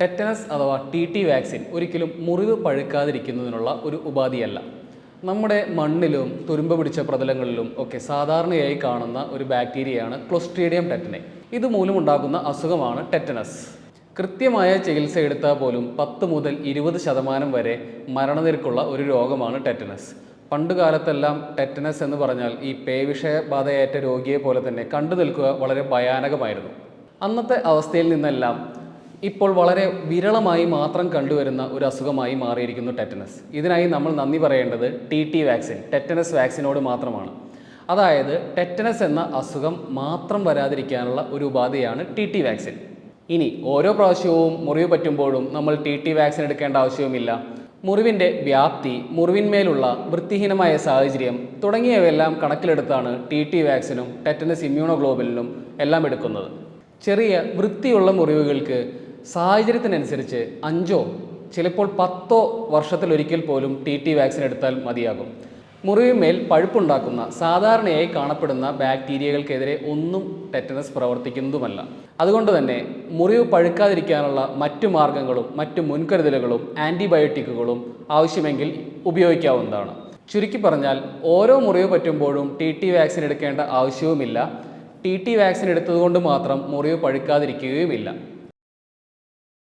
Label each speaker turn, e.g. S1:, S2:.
S1: Tetanus അഥവാ T T vaccine ഒരിക്കലും മുറിവ് പഴുക്കാതിരിക്കുന്നതിനുള്ള ഒരു ഉപാധിയല്ല. നമ്മുടെ മണ്ണിലും തുരുമ്പ് പിടിച്ച പ്രതലങ്ങളിലും ഒക്കെ സാധാരണയായി കാണുന്ന ഒരു ബാക്ടീരിയയാണ് ക്ലോസ്ട്രീഡിയം ടെറ്റനെ ഇത് മൂലമുണ്ടാകുന്ന അസുഖമാണ് ടെറ്റനസ് കൃത്യമായ ചികിത്സ എടുത്താൽ പോലും പത്ത് മുതൽ ഇരുപത് ശതമാനം വരെ മരണനിരക്കുള്ള ഒരു രോഗമാണ് ടെറ്റനസ് പണ്ടുകാലത്തെല്ലാം ടെറ്റനസ് എന്ന് പറഞ്ഞാൽ ഈ പേവിഷബാധയേറ്റ രോഗിയെ പോലെ തന്നെ കണ്ടു നിൽക്കുക വളരെ ഭയാനകമായിരുന്നു. അന്നത്തെ അവസ്ഥയിൽ നിന്നെല്ലാം ഇപ്പോൾ വളരെ വിരളമായി മാത്രം കണ്ടുവരുന്ന ഒരു അസുഖമായി മാറിയിരിക്കുന്നു ടെറ്റനസ് ഇതിനായി നമ്മൾ നന്ദി പറയേണ്ടത് ടി ടി വാക്സിൻ ടെറ്റനസ് വാക്സിനോട് മാത്രമാണ്. അതായത് ടെറ്റനസ് എന്ന അസുഖം മാത്രം വരാതിരിക്കാനുള്ള ഒരു ഉപാധിയാണ് ടി ടി വാക്സിൻ ഇനി ഓരോ പ്രാവശ്യവും മുറിവ് പറ്റുമ്പോഴും നമ്മൾ ടി ടി വാക്സിൻ എടുക്കേണ്ട ആവശ്യവുമില്ല. മുറിവിന്റെ വ്യാപ്തി മുറിവിന്മേലുള്ള വൃത്തിഹീനമായ സാഹചര്യം തുടങ്ങിയവയെല്ലാം കണക്കിലെടുത്താണ് ടി ടി വാക്സിനും ടെറ്റനസ് ഇമ്മ്യൂണോഗ്ലോബലിനും എല്ലാം എടുക്കുന്നത്. ചെറിയ വൃത്തിയുള്ള മുറിവുകൾക്ക് സാഹചര്യത്തിനനുസരിച്ച് അഞ്ചോ ചിലപ്പോൾ പത്തോ വർഷത്തിലൊരിക്കൽ പോലും ടി ടി വാക്സിൻ എടുത്താൽ മതിയാകും. മുറിവിന്മേൽ പഴുപ്പുണ്ടാക്കുന്ന സാധാരണയായി കാണപ്പെടുന്ന ബാക്ടീരിയകൾക്കെതിരെ ഒന്നും ടെറ്റനസ് പ്രവർത്തിക്കുന്നതുമല്ല. അതുകൊണ്ട് തന്നെ മുറിവ് പഴുക്കാതിരിക്കാനുള്ള മറ്റു മാർഗങ്ങളും മറ്റു മുൻകരുതലുകളും ആന്റിബയോട്ടിക്കുകളും ആവശ്യമെങ്കിൽ ഉപയോഗിക്കാവുന്നതാണ്. ചുരുക്കി പറഞ്ഞാൽ ഓരോ മുറിവ് പറ്റുമ്പോഴും ടി ടി വാക്സിൻ എടുക്കേണ്ട ആവശ്യവുമില്ല. ടി ടി വാക്സിൻ എടുത്തതുകൊണ്ട് മാത്രം മുറിവ് പഴുക്കാതിരിക്കുകയുമില്ല.